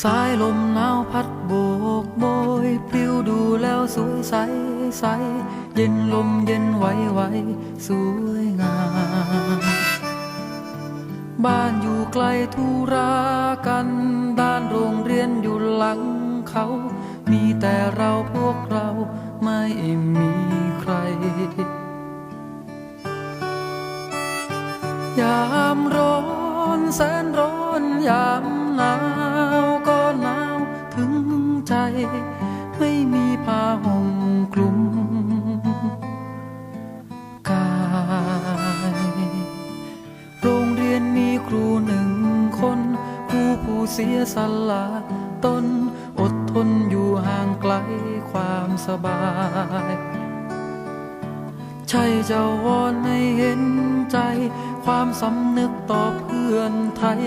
สายลมหนาวพัดโบกโบยปลิวดูแล้วสวยใสใส เย็นลมเย็นไหวไหวสวยงาม บ้านอยู่ไกลธุรากันด้านโรงเรียนอยู่หลังเขา มีแต่เราพวกเราไม่มีใคร ยามร้อนแสนร้อนยามหนาว ใจไม่มีผ้าห่มคลุมกาย โรงเรียนมีครูหนึ่งคน ครูผู้เสียสละตนอดทนอยู่ห่างไกลความสบาย ใช่จะวอนให้เห็นใจ ความสำนึกต่อเพื่อนไทย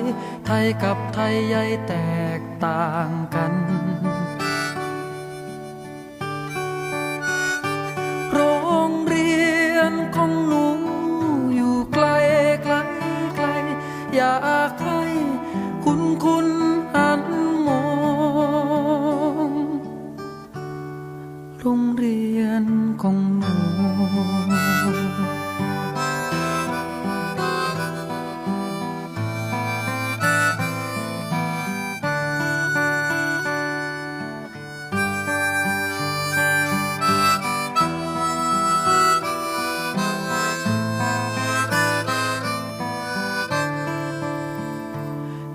ไทยกับไทยใหญ่แตกต่างกัน อยากให้คุณคุณหันมองโรงเรียนของหนู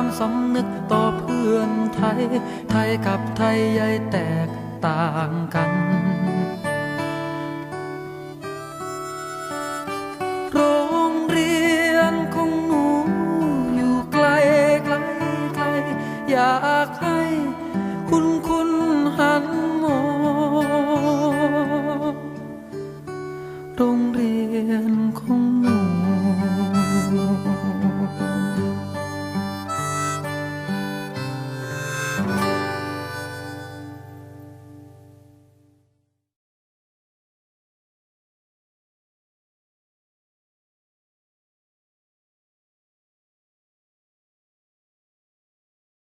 ความสำนึกต่อเพื่อนไทย ไทยกับไทยใยแตกต่างกันโรงเรียนขอยากให้คุณคุณหันมองโรงเรียน